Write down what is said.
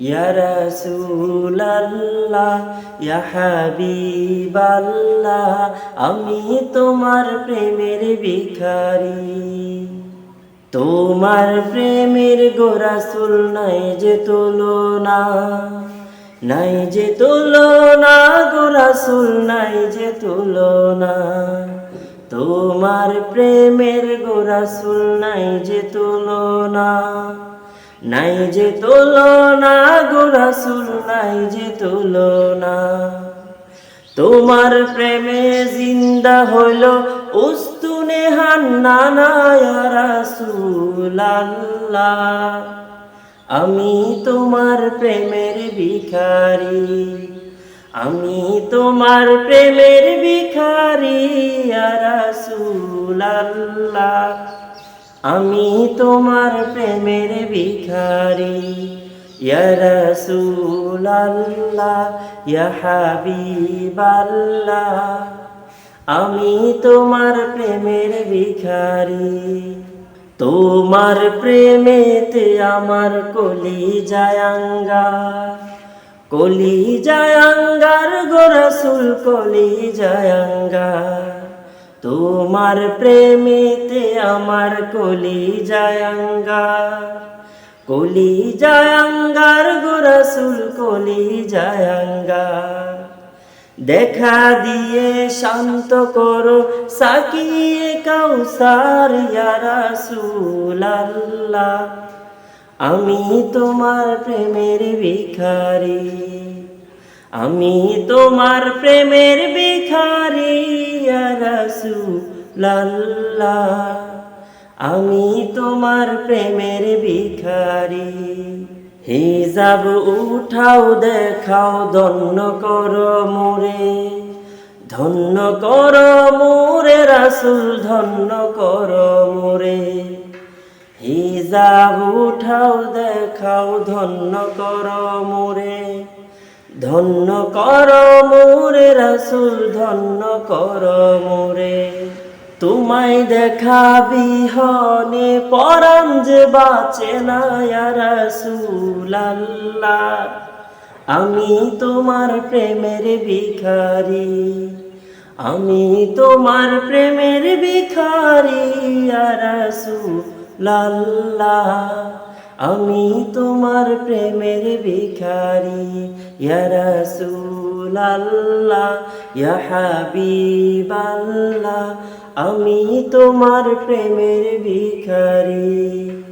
ইয়া রাসূলুল্লাহ আমি তোমার প্রেমের ভিখারি। তোমার প্রেমের গোরাসুল নাই যে তুলনা, নাই যে তুলনা গোরাসুল নাই যে তুলনা। তোমার প্রেমের গোরাসুল নাই যে তুলনা। নাই যে তুলনা গোরাসুল নাই যে তুলনা। তোমার প্রেমে জিন্দা হইল উস্তুনে রাসূলুল্লাহ। আমি তোমার প্রেমের ভিখারি, আমি তোমার প্রেমের ভিখারি রাসূলুল্লাহ। আমি তোমার প্রেমের ভিখারি, ইয়া আমি তোমার প্রেমের ভিখারি, তোমার প্রেমেতে আমার কলি জায়াঙ্গা কলি জায়াঙ্গার গোরসুল কলি জায়াঙ্গা তোমার প্রেমেতে আমার কলি জায়াঙ্গা কলি জায়াঙ্গার গোরসুল কলি জায়াঙ্গা দেখা দিয়ে শান্ত করো, সাকিয়ে কাউসার, ইয়া রাসূলুল্লাহ। আমি তোমার প্রেমের ভিখারি। আমি তোমার প্রেমের ভিখারি, ইয়া লাল্লা আমি তোমার প্রেমের ভিখারি। হিজাব উঠাও, দেখাও, ধন্য কর মোরে। ধন্য কর মোরে, রাসুল, ধন্য কর মোরে। হিজাব উঠাও, দেখাও, ধন্য কর মোরে। ধন্য কর মোরে রাসুল, ধন্য কর মোরে। তোমায় দেখা বিহনে পরাণ যে বাঁচে না রাসূলুল্লাহ। আমি তোমার প্রেমের ভিখারি, আমি তোমার প্রেমের ভিখারি রাসূলুল্লাহ। আমি তোমার প্রেমের ভিখারি ইয়া রাসূলুল্লাহ ইয়া হাবিবাল্লাহ। আমি তোমার প্রেমের ভিখারি।